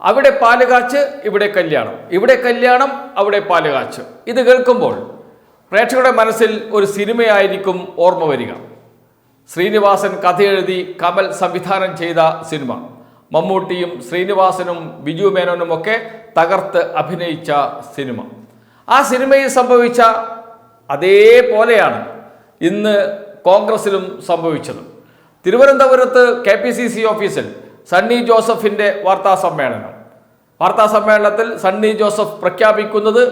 അവിടെ പാലുകാച്ച് ഇവിടെ കല്യാണം. ഇവിടെ കല്യാണം അവിടെ പാലുകാച്ച് ഇത് കേൾക്കുമ്പോൾ പ്രേക്ഷകരുടെ മനസ്സിൽ ഒരു സിനിമയായിരിക്കും ഓർമ്മ വരിക. ശ്രീനിവാസൻ കഥ എഴുതി കമൽ സംവിധാനം ചെയ്ത സിനിമ. മമ്മൂട്ടിയും ശ്രീനിവാസനും ബിജു മേനോനും ഒക്കെ തകർത്ത് അഭിനയിച്ച സിനിമ. ആ സിനിമയിൽ സംഭവിച്ച അതേപോലെയാണ് ഇന്ന് കോൺഗ്രസിലും സംഭവിച്ചത്. തിരുവനന്തപുരത്ത് കെ പി സി സി ഓഫീസിൽ സണ്ണി ജോസഫിന്റെ വാർത്താ സമ്മേളനം. വാർത്താ സമ്മേളനത്തിൽ സണ്ണി ജോസഫ് പ്രഖ്യാപിക്കുന്നത്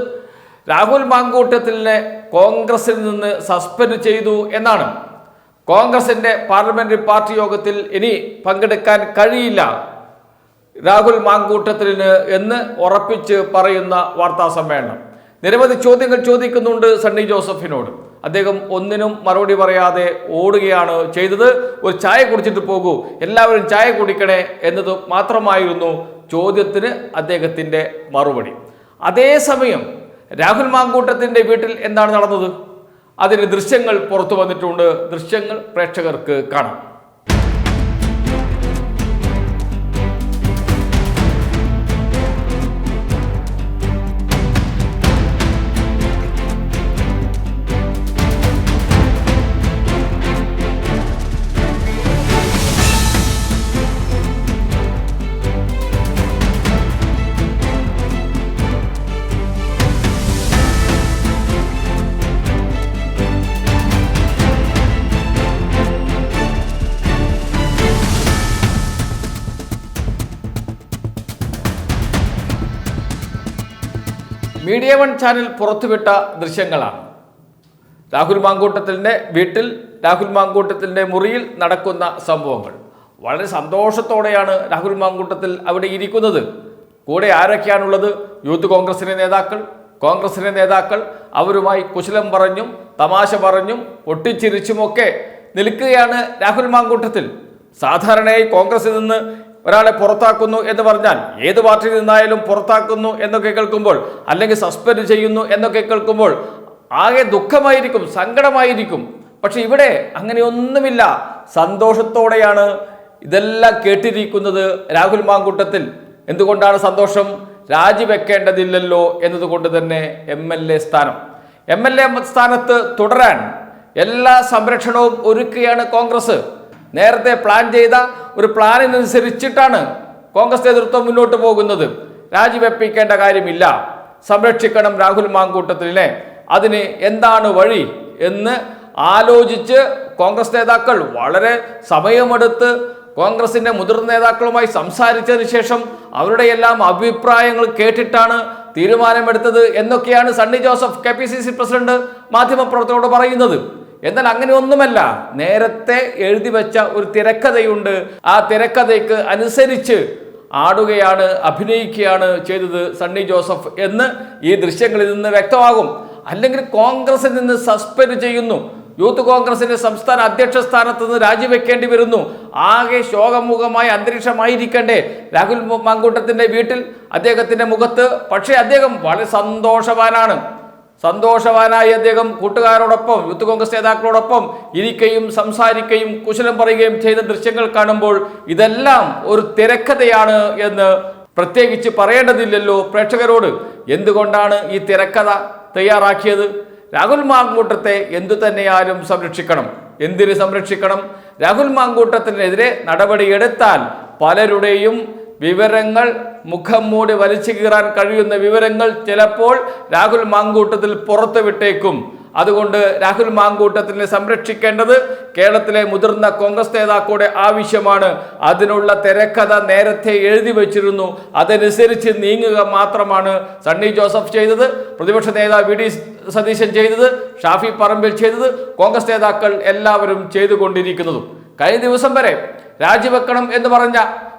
രാഹുൽ മാങ്കൂട്ടത്തിലിനെ കോൺഗ്രസിൽ നിന്ന് സസ്പെൻഡ് ചെയ്തു എന്നാണ്. കോൺഗ്രസിന്റെ പാർലമെന്ററി പാർട്ടി യോഗത്തിൽ ഇനി പങ്കെടുക്കാൻ കഴിയില്ല രാഹുൽ മാങ്കൂട്ടത്തിന് എന്ന് ഉറപ്പിച്ച് പറയുന്ന വാർത്താ സമ്മേളനം. നിരവധി ചോദ്യങ്ങൾ ചോദിക്കുന്നുണ്ട് സണ്ണി ജോസഫിനോട്. അദ്ദേഹം ഒന്നിനും മറുപടി പറയാതെ ഓടുകയാണ് ചെയ്തത്. ഒരു ചായ കുടിച്ചിട്ട് പോകൂ. എല്ലാവരും ചായ കുടിക്കണേ എന്നത് മാത്രമായിരുന്നു ചോദ്യത്തിന് അദ്ദേഹത്തിന്റെ മറുപടി. അതേസമയം രാഹുൽ മാങ്കൂട്ടത്തിന്റെ വീട്ടിൽ എന്താണ് നടന്നത്? അതിന്റെ ദൃശ്യങ്ങൾ പുറത്തു വന്നിട്ടുണ്ട്. ദൃശ്യങ്ങൾ പ്രേക്ഷകർക്ക് കാണാം. മീഡിയ വൺ ചാനൽ പുറത്തുവിട്ട ദൃശ്യങ്ങളാണ്. രാഹുൽ മാങ്കൂട്ടത്തിന്റെ വീട്ടിൽ രാഹുൽ മാങ്കൂട്ടത്തിന്റെ മുറിയിൽ നടക്കുന്ന സംഭവങ്ങൾ. വളരെ സന്തോഷത്തോടെയാണ് രാഹുൽ മാങ്കൂട്ടത്തിൽ അവിടെ ഇരിക്കുന്നത്. കൂടെ ആരൊക്കെയാണുള്ളത്? യൂത്ത് കോൺഗ്രസിന്റെ നേതാക്കൾ. കോൺഗ്രസിന്റെ നേതാക്കൾ അവരുമായി കുശലം പറഞ്ഞും തമാശ പറഞ്ഞും പൊട്ടിച്ചിരിച്ചുമൊക്കെ നിൽക്കുകയാണ് രാഹുൽ മാങ്കൂട്ടത്തിൽ. സാധാരണയായി കോൺഗ്രസിൽ നിന്ന് ഒരാളെ പുറത്താക്കുന്നു എന്ന് പറഞ്ഞാൽ ഏത് പാർട്ടിയിൽ നിന്നായാലും പുറത്താക്കുന്നു എന്നൊക്കെ കേൾക്കുമ്പോൾ അല്ലെങ്കിൽ സസ്പെൻഡ് ചെയ്യുന്നു എന്നൊക്കെ കേൾക്കുമ്പോൾ ആകെ ദുഃഖമായിരിക്കും സങ്കടമായിരിക്കും. പക്ഷെ ഇവിടെ അങ്ങനെയൊന്നുമില്ല. സന്തോഷത്തോടെയാണ് ഇതെല്ലാം കേട്ടിരിക്കുന്നത് രാഹുൽ മാങ്കൂട്ടത്തിൽ. എന്തുകൊണ്ടാണ് സന്തോഷം? രാജിവെക്കേണ്ടതില്ലല്ലോ എന്നതുകൊണ്ട് തന്നെ എം എൽ എ സ്ഥാനം. എം എൽ എ സ്ഥാനത്ത് തുടരാൻ എല്ലാ സംരക്ഷണവും ഒരുക്കുകയാണ് കോൺഗ്രസ്. നേരത്തെ പ്ലാൻ ചെയ്ത ഒരു പ്ലാനിനനുസരിച്ചിട്ടാണ് കോൺഗ്രസ് നേതൃത്വം മുന്നോട്ട് പോകുന്നത്. രാജിവെപ്പിക്കേണ്ട കാര്യമില്ല. സംരക്ഷിക്കണം രാഹുൽ മാങ്കൂട്ടത്തിനെ അതിന് എന്താണ് വഴി എന്ന് ആലോചിച്ച് കോൺഗ്രസ് നേതാക്കൾ വളരെ സമയമെടുത്ത് കോൺഗ്രസിന്റെ മുതിർന്ന നേതാക്കളുമായി സംസാരിച്ചതിന് ശേഷം അവരുടെ എല്ലാം അഭിപ്രായങ്ങൾ കേട്ടിട്ടാണ് തീരുമാനമെടുത്തത് എന്നൊക്കെയാണ് Sunny Joseph K P C C president മാധ്യമപ്രവർത്തകരോട് പറയുന്നത്. എന്നാൽ അങ്ങനെ ഒന്നുമല്ല. നേരത്തെ എഴുതി വെച്ച ഒരു തിരക്കഥയുണ്ട്. ആ തിരക്കഥയ്ക്ക് അനുസരിച്ച് ആടുകയാണ് അഭിനയിക്കുകയാണ് ചെയ്തത് സണ്ണി ജോസഫ് എന്ന് ഈ ദൃശ്യങ്ങളിൽ നിന്ന് വ്യക്തമാകും. അല്ലെങ്കിൽ കോൺഗ്രസിൽ നിന്ന് സസ്പെൻഡ് ചെയ്യുന്നു. യൂത്ത് കോൺഗ്രസിന്റെ സംസ്ഥാന അധ്യക്ഷ സ്ഥാനത്ത് നിന്ന് രാജിവെക്കേണ്ടി വരുന്നു. ആകെ ശോകമുഖമായ അന്തരീക്ഷമായിരിക്കണ്ടേ. രാഹുൽ മാങ്കൂട്ടത്തിന്റെ വീട്ടിൽ അദ്ദേഹത്തിന്റെ മുഖത്ത്. പക്ഷേ അദ്ദേഹം വളരെ സന്തോഷവാനാണ്. സന്തോഷവാനായി അദ്ദേഹം കൂട്ടുകാരോടൊപ്പം യൂത്ത് കോൺഗ്രസ് നേതാക്കളോടൊപ്പം ഇരിക്കുകയും സംസാരിക്കുകയും കുശലം പറയുകയും ചെയ്ത ദൃശ്യങ്ങൾ കാണുമ്പോൾ ഇതെല്ലാം ഒരു തിരക്കഥയാണ് എന്ന് പ്രത്യേകിച്ച് പറയേണ്ടതില്ലല്ലോ പ്രേക്ഷകരോട്. എന്തുകൊണ്ടാണ് ഈ തിരക്കഥ തയ്യാറാക്കിയത്? രാഹുൽ മാങ്കൂട്ടത്തെ എന്തു തന്നെയാലും സംരക്ഷിക്കണം. എന്തിന് സംരക്ഷിക്കണം? രാഹുൽ മാങ്കൂട്ടത്തിനെതിരെ നടപടിയെടുത്താൽ പലരുടെയും വിവരങ്ങൾ മുഖം മൂടി വലിച്ചു കീറാൻ കഴിയുന്ന വിവരങ്ങൾ ചിലപ്പോൾ രാഹുൽ മാങ്കൂട്ടത്തിൽ പുറത്തു വിട്ടേക്കും. അതുകൊണ്ട് രാഹുൽ മാങ്കൂട്ടത്തിനെ സംരക്ഷിക്കേണ്ടത് കേരളത്തിലെ മുതിർന്ന കോൺഗ്രസ് നേതാക്കളുടെ ആവശ്യമാണ്. അതിനുള്ള തിരക്കഥ നേരത്തെ എഴുതി വച്ചിരുന്നു. അതനുസരിച്ച് നീങ്ങുക മാത്രമാണ് സണ്ണി ജോസഫ് ചെയ്തത് പ്രതിപക്ഷ നേതാവ് വി ഡി സതീശൻ ചെയ്തത് ഷാഫി പറമ്പിൽ ചെയ്തത് കോൺഗ്രസ് നേതാക്കൾ എല്ലാവരും ചെയ്തുകൊണ്ടിരിക്കുന്നതും. കഴിഞ്ഞ ദിവസം വരെ രാജിവെക്കണം എന്ന് പറഞ്ഞ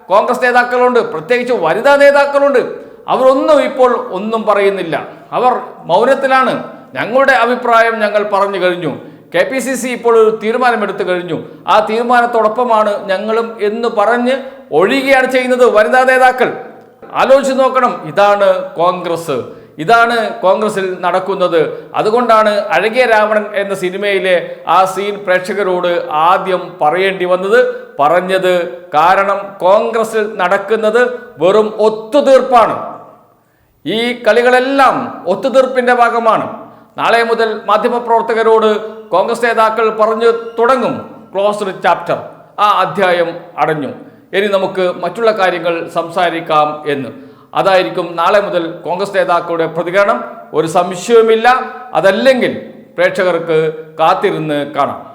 കോൺഗ്രസ് നേതാക്കളുണ്ട് പ്രത്യേകിച്ച് വനിതാ നേതാക്കളുണ്ട്. അവരൊന്നും ഇപ്പോൾ ഒന്നും പറയുന്നില്ല. അവർ മൗനത്തിലാണ്. ഞങ്ങളുടെ അഭിപ്രായം ഞങ്ങൾ പറഞ്ഞു കഴിഞ്ഞു. കെ പി സി സി ഇപ്പോൾ ഒരു തീരുമാനമെടുത്തു കഴിഞ്ഞു. ആ തീരുമാനത്തോടൊപ്പമാണ് ഞങ്ങളും എന്ന് പറഞ്ഞ് ഒഴിയുകയാണ് ചെയ്യുന്നത് വനിതാ നേതാക്കൾ. ആലോചിച്ച് നോക്കണം. ഇതാണ് കോൺഗ്രസ്. ഇതാണ് കോൺഗ്രസിൽ നടക്കുന്നത്. അതുകൊണ്ടാണ് അഴകിയ രാവണൻ എന്ന സിനിമയിലെ ആ സീൻ പ്രേക്ഷകരോട് ആദ്യം പറയേണ്ടി വന്നത്. പറഞ്ഞത് കാരണം കോൺഗ്രസിൽ നടക്കുന്നത് വെറും ഒത്തുതീർപ്പാണ്. ഈ കളികളെല്ലാം ഒത്തുതീർപ്പിന്റെ ഭാഗമാണ്. നാളെ മുതൽ മാധ്യമപ്രവർത്തകരോട് കോൺഗ്രസ് നേതാക്കൾ പറഞ്ഞു തുടങ്ങും. Closed chapter. ആ അധ്യായം അടഞ്ഞു. ഇനി നമുക്ക് മറ്റുള്ള കാര്യങ്ങൾ സംസാരിക്കാം എന്ന്. അതായിരിക്കും നാളെ മുതൽ കോൺഗ്രസ് നേതാക്കളുടെ പ്രതികരണം. ഒരു സംശയവുമില്ല. അതല്ലെങ്കിൽ പ്രേക്ഷകർക്ക് കാത്തിരുന്ന് കാണാം.